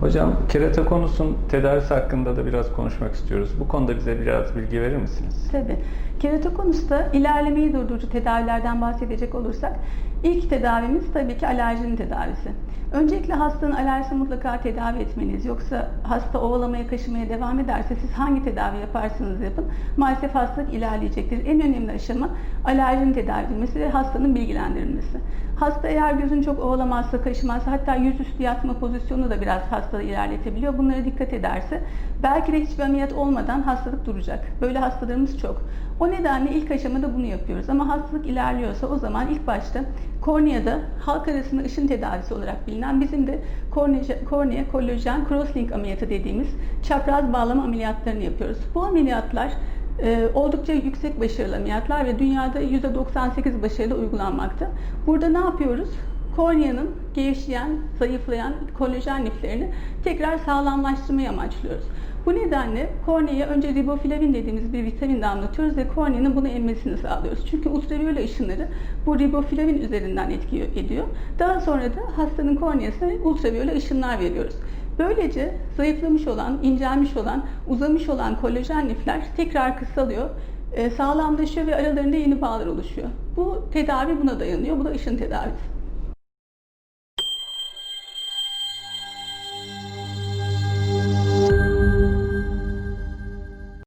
Hocam keratokonusun tedavisi hakkında da biraz konuşmak istiyoruz. Bu konuda bize biraz bilgi verir misiniz? Tabii. Keratokonusta ilerlemeyi durdurucu tedavilerden bahsedecek olursak ilk tedavimiz tabii ki alerjinin tedavisi. Öncelikle hastanın alerjisini mutlaka tedavi etmeniz. Yoksa hasta ovalamaya, kaşımaya devam ederse siz hangi tedavi yaparsanız yapın maalesef hastalık ilerleyecektir. En önemli aşama alerjinin tedavi edilmesi ve hastanın bilgilendirilmesi. Hasta eğer gözün çok ovalamazsa, kaşımazsa hatta yüzüstü yatma pozisyonu da biraz hastalığı ilerletebiliyor. Bunlara dikkat ederse belki de hiçbir ameliyat olmadan hastalık duracak. Böyle hastalarımız çok. O nedenle ilk aşamada bunu yapıyoruz. Ama hastalık ilerliyorsa o zaman ilk başta korneada halk arasında ışın tedavisi olarak bilinen bizim de kornea, kornea kollajen crosslink ameliyatı dediğimiz çapraz bağlama ameliyatlarını yapıyoruz. Bu ameliyatlar e, oldukça yüksek başarılı ameliyatlar ve dünyada %98 başarıyla uygulanmakta. Burada ne yapıyoruz? Korneanın gevşeyen, zayıflayan kolajen liflerini tekrar sağlamlaştırmayı amaçlıyoruz. Bu nedenle korneaya önce riboflavin dediğimiz bir vitamin damlatıyoruz ve korneanın bunu emmesini sağlıyoruz. Çünkü ultraviyole ışınları bu riboflavin üzerinden etki ediyor. Daha sonra da hastanın korneasına ultraviyole ışınlar veriyoruz. Böylece zayıflamış olan, incelmiş olan, uzamış olan kolajen lifler tekrar kısalıyor, e, sağlamlaşıyor ve aralarında yeni bağlar oluşuyor. Bu tedavi buna dayanıyor. Bu da ışın tedavisi.